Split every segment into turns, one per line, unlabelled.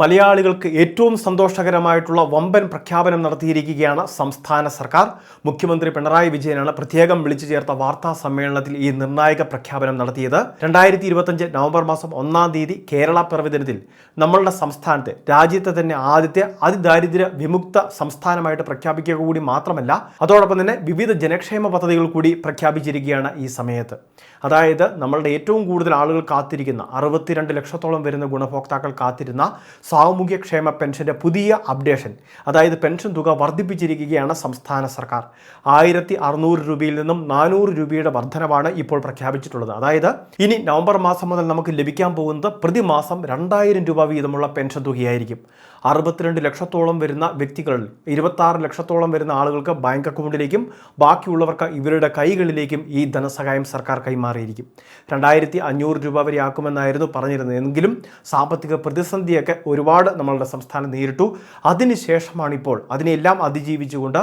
മലയാളികൾക്ക് ഏറ്റവും സന്തോഷകരമായിട്ടുള്ള വമ്പൻ പ്രഖ്യാപനം നടത്തിയിരിക്കുകയാണ് സംസ്ഥാന സർക്കാർ. മുഖ്യമന്ത്രി പിണറായി വിജയനാണ് പ്രത്യേകം വിളിച്ചു ചേർത്ത വാർത്താ സമ്മേളനത്തിൽ ഈ നിർണായക പ്രഖ്യാപനം നടത്തിയത്. രണ്ടായിരത്തി ഇരുപത്തഞ്ച് നവംബർ മാസം ഒന്നാം തീയതി കേരള പിറവി നമ്മളുടെ സംസ്ഥാനത്തെ രാജ്യത്തെ തന്നെ ആദ്യത്തെ അതിദാരിദ്ര്യ വിമുക്ത സംസ്ഥാനമായിട്ട് പ്രഖ്യാപിക്കുക കൂടി മാത്രമല്ല അതോടൊപ്പം തന്നെ വിവിധ ജനക്ഷേമ പദ്ധതികൾ കൂടി പ്രഖ്യാപിച്ചിരിക്കുകയാണ് ഈ സമയത്ത്. അതായത് നമ്മളുടെ ഏറ്റവും കൂടുതൽ ആളുകൾ കാത്തിരിക്കുന്ന അറുപത്തിരണ്ട് ലക്ഷത്തോളം വരുന്ന ഗുണഭോക്താക്കൾ കാത്തിരുന്ന സാമൂഹ്യക്ഷേമ പെൻഷന്റെ പുതിയ അപ്ഡേഷൻ അതായത് പെൻഷൻ തുക വർദ്ധിപ്പിച്ചിരിക്കുകയാണ് സംസ്ഥാന സർക്കാർ. ആയിരത്തി അറുന്നൂറ് രൂപയിൽ നിന്നും നാനൂറ് രൂപയുടെ വർധനവാണ് ഇപ്പോൾ പ്രഖ്യാപിച്ചിട്ടുള്ളത്. അതായത് ഇനി നവംബർ മാസം മുതൽ നമുക്ക് ലഭിക്കാൻ പോകുന്നത് പ്രതിമാസം രണ്ടായിരം രൂപ വീതമുള്ള പെൻഷൻ തുകയായിരിക്കും. അറുപത്തിരണ്ട് ലക്ഷത്തോളം വരുന്ന വ്യക്തികളിൽ ഇരുപത്താറ് ലക്ഷത്തോളം വരുന്ന ആളുകൾക്ക് ബാങ്ക് അക്കൗണ്ടിലേക്കും ബാക്കിയുള്ളവർക്ക് ഇവരുടെ കൈകളിലേക്കും ഈ ധനസഹായം സർക്കാർ കൈമാറിയിരിക്കും. രണ്ടായിരത്തി അഞ്ഞൂറ് രൂപ വരെ ആക്കുമെന്നായിരുന്നു പറഞ്ഞിരുന്നത്. എങ്കിലും സാമ്പത്തിക പ്രതിസന്ധിയൊക്കെ ഒരുപാട് നമ്മളുടെ സംസ്ഥാനം നേരിട്ടു. അതിനുശേഷമാണ് ഇപ്പോൾ അതിനെല്ലാം അതിജീവിച്ചുകൊണ്ട്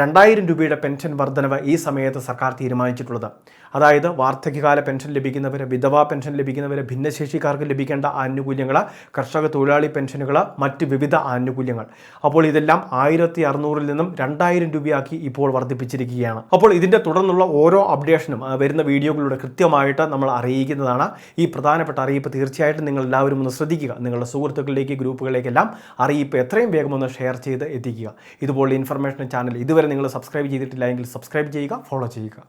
രണ്ടായിരം രൂപയുടെ പെൻഷൻ വർധനവ് ഈ സമയത്ത് സർക്കാർ തീരുമാനിച്ചിട്ടുള്ളത്. അതായത് വാർദ്ധക്യകാല പെൻഷൻ ലഭിക്കുന്നവർ വിധവാ പെൻഷൻ ലഭിക്കുന്നവർ ഭിന്നശേഷിക്കാർക്ക് ലഭിക്കേണ്ട ആനുകൂല്യങ്ങൾ കർഷക തൊഴിലാളി പെൻഷനുകൾ മറ്റ് വിവിധ ആനുകൂല്യങ്ങൾ. അപ്പോൾ ഇതെല്ലാം ആയിരത്തി അറുന്നൂറിൽ നിന്നും രണ്ടായിരം രൂപയാക്കി ഇപ്പോൾ വർദ്ധിപ്പിച്ചിരിക്കുകയാണ്. അപ്പോൾ ഇതിന്റെ തുടർന്നുള്ള ഓരോ അപ്ഡേഷനും വരുന്ന വീഡിയോകളിലൂടെ കൃത്യമായിട്ട് നമ്മൾ അറിയിക്കുന്നതാണ്. ഈ പ്രധാനപ്പെട്ട അറിയിപ്പ് തീർച്ചയായിട്ടും നിങ്ങൾ എല്ലാവരും ഒന്ന് ശ്രദ്ധിക്കുക. നിങ്ങളുടെ സുഹൃത്തുക്കളിലേക്ക് ഗ്രൂപ്പുകളിലേക്കെല്ലാം അറിയിപ്പ് എത്രയും വേഗം ഒന്ന് ഷെയർ ചെയ്ത് എത്തിക്കുക. ഇതുപോലുള്ള ഇൻഫർമേഷൻ ചാനൽ ഇതുവരെ നിങ്ങൾ സബ്സ്ക്രൈബ് ചെയ്തിട്ടില്ല എങ്കിൽ സബ്സ്ക്രൈബ് ചെയ്യുക ഫോളോ ചെയ്യുക.